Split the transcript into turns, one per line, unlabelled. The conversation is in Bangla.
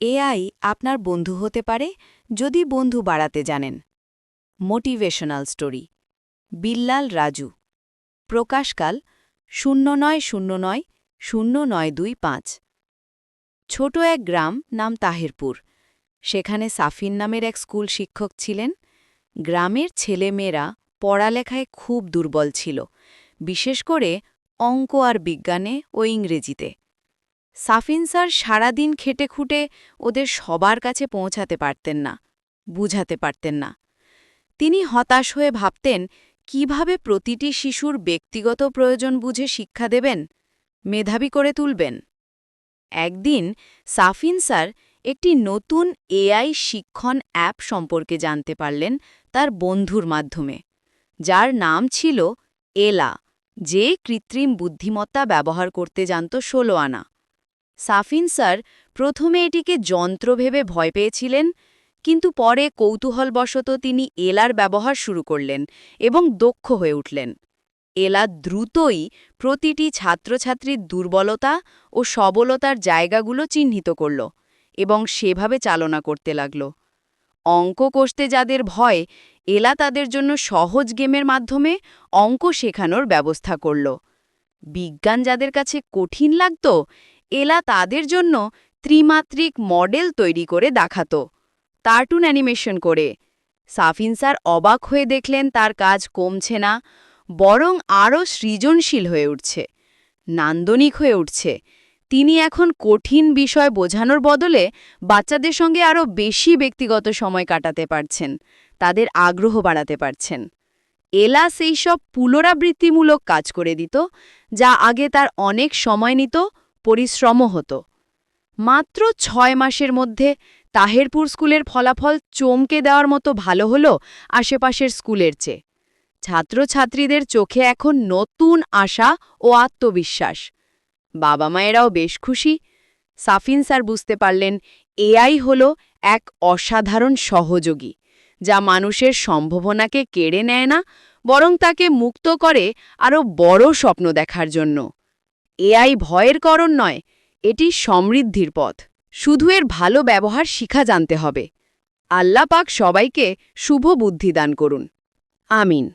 এআই আপনার বন্ধু হতে পারে যদি বন্ধু বাড়াতে জানেন। Motivational story, Billal Raju. প্রকাশকাল, শূন্য নয় শূন্য নয় শূন্য নয় দুই পাঁচ। ছোট এক গ্রাম, নাম তাহেরপুর। সেখানে সাফিন নামের এক স্কুল শিক্ষক ছিলেন। গ্রামের ছেলেমেয়েরা পড়ালেখায় খুব দুর্বল ছিল, বিশেষ করে অঙ্ক আর বিজ্ঞানে ও ইংরেজিতে। সাফিন স্যার সারাদিন খেটে খুঁটে ওদের সবার কাছে পৌঁছাতে পারতেন না, বুঝাতে পারতেন না। তিনি হতাশ হয়ে ভাবতেন, কীভাবে প্রতিটি শিশুর ব্যক্তিগত প্রয়োজন বুঝে শিক্ষা দেবেন, মেধাবী করে তুলবেন? একদিন সাফিন স্যার একটি নতুন এআই শিক্ষণ অ্যাপ সম্পর্কে জানতে পারলেন তার বন্ধুর মাধ্যমে, যার নাম ছিল এলা, যে কৃত্রিম বুদ্ধিমত্তা ব্যবহার করতে জানত ষোলো আনা। সাফিন স্যার প্রথমে এটিকে যন্ত্র ভেবে ভয় পেয়েছিলেন, কিন্তু পরে কৌতূহলবশত তিনি এলার ব্যবহার শুরু করলেন এবং দক্ষ হয়ে উঠলেন। এলা দ্রুতই প্রতিটি ছাত্রছাত্রীর দুর্বলতা ও সবলতার জায়গাগুলো চিহ্নিত করল এবং সেভাবে চালনা করতে লাগল। অঙ্ক কষতে যাদের ভয়, এলা তাদের জন্য সহজ গেমের মাধ্যমে অঙ্ক শেখানোর ব্যবস্থা করল। বিজ্ঞান যাদের কাছে কঠিন লাগত এলা তাদের জন্য ত্রিমাত্রিক মডেল তৈরি করে দেখাত। কার্টুন অ্যানিমেশন করে। সাফিন স্যার অবাক হয়ে দেখলেন তার কাজ কমছে না, বরং আরও সৃজনশীল হয়ে উঠছে, নান্দনিক হয়ে উঠছে। তিনি এখন কঠিন বিষয় বোঝানোর বদলে বাচ্চাদের সঙ্গে আরও বেশি ব্যক্তিগত সময় কাটাতে পারছেন, তাদের আগ্রহ বাড়াতে পারছেন। এলা সেই সব পুনরাবৃত্তিমূলক কাজ করে দিত, যা আগে তার অনেক সময় নিত পরিশ্রমও হতো। মাত্র ছয় মাসের মধ্যে তাহেরপুর স্কুলের ফলাফল চমকে দেওয়ার মতো ভালো হলো আশেপাশের স্কুলের চেয়ে। ছাত্রছাত্রীদের চোখে এখন নতুন আশা ও আত্মবিশ্বাস। বাবা মায়েরাও বেশ খুশি। সাফিন স্যার বুঝতে পারলেন এআই হল এক অসাধারণ সহযোগী, যা মানুষের সম্ভাবনাকে কেড়ে নেয় না, বরং তাকে মুক্ত করে আরও বড় স্বপ্ন দেখার জন্য। এআই ভয়ের করণ নয়, এটি সমৃদ্ধির পথ। শুধু এর ভালো ব্যবহার শিখা জানতে হবে। আল্লাপাক সবাইকে শুভ বুদ্ধি দান করুন। আমিন।